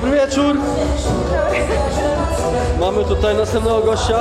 Dobry wieczór. Mamy tutaj następnego gościa.